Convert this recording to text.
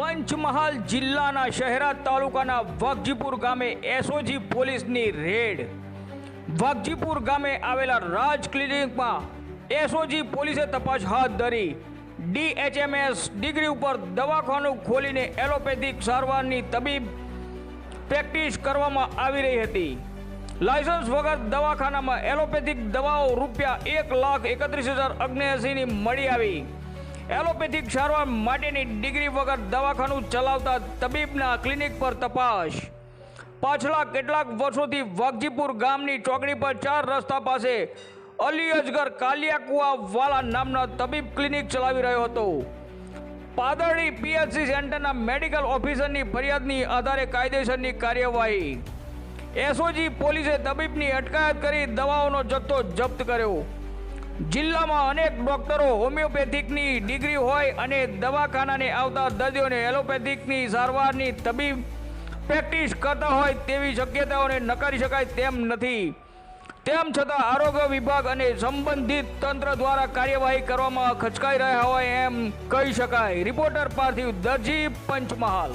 પંચમહાલ જિલ્લાના શહેરા તાલુકાના વગજીપુર ગામે એસઓજી પોલીસની રેડ. વગજીપુર ગામે આવેલા રાજ ક્લિનિકમાં એસઓજી પોલીસે તપાસ હાથ ધરી. ડીએચએમએસ ડિગ્રી ઉપર દવાખાનું ખોલીને એલોપેથિક સારવારની તબીબ પ્રેક્ટિસ કરવામાં આવી રહી હતી. લાયસન્સ વગર દવાખાનામાં એલોપેથિક દવાઓ રૂપિયા એક લાખ એકત્રીસ હજાર અગ્નેસીની મળી આવી. એલોપેથિક સારવાર માટેની ડિગ્રી વગર દવાખાનું ચલાવતા તબીબના ક્લિનિક પર તપાસ. પાછલા કેટલાક વર્ષોથી વાઘજીપુર ગામની ચોકડી પર ચાર રસ્તા પાસે અલી અજગર કાલિયાકુવા વાલા નામના તબીબ ક્લિનિક ચલાવી રહ્યો હતો. પાદરડી પીએચસી સેન્ટરના મેડિકલ ઓફિસરની ફરિયાદની આધારે કાયદેસરની કાર્યવાહી. એસઓજી પોલીસે તબીબની અટકાયત કરી દવાઓનો જથ્થો જપ્ત કર્યો. જિલ્લામાં અનેક ડોક્ટરો હોમિયોપેથિકની ડિગ્રી હોય અને દવાખાનાને આવતા દર્દીઓને એલોપેથિકની સારવારની તબીબ પ્રેક્ટિસ કરતા હોય તેવી શક્યતાઓને નકારી શકાય તેમ નથી. તેમ છતાં આરોગ્ય વિભાગ અને સંબંધિત તંત્ર દ્વારા કાર્યવાહી કરવામાં ખચકાઈ રહ્યા હોય એમ કહી શકાય. રિપોર્ટર પાર્થિવ દરજી પંચમહાલ.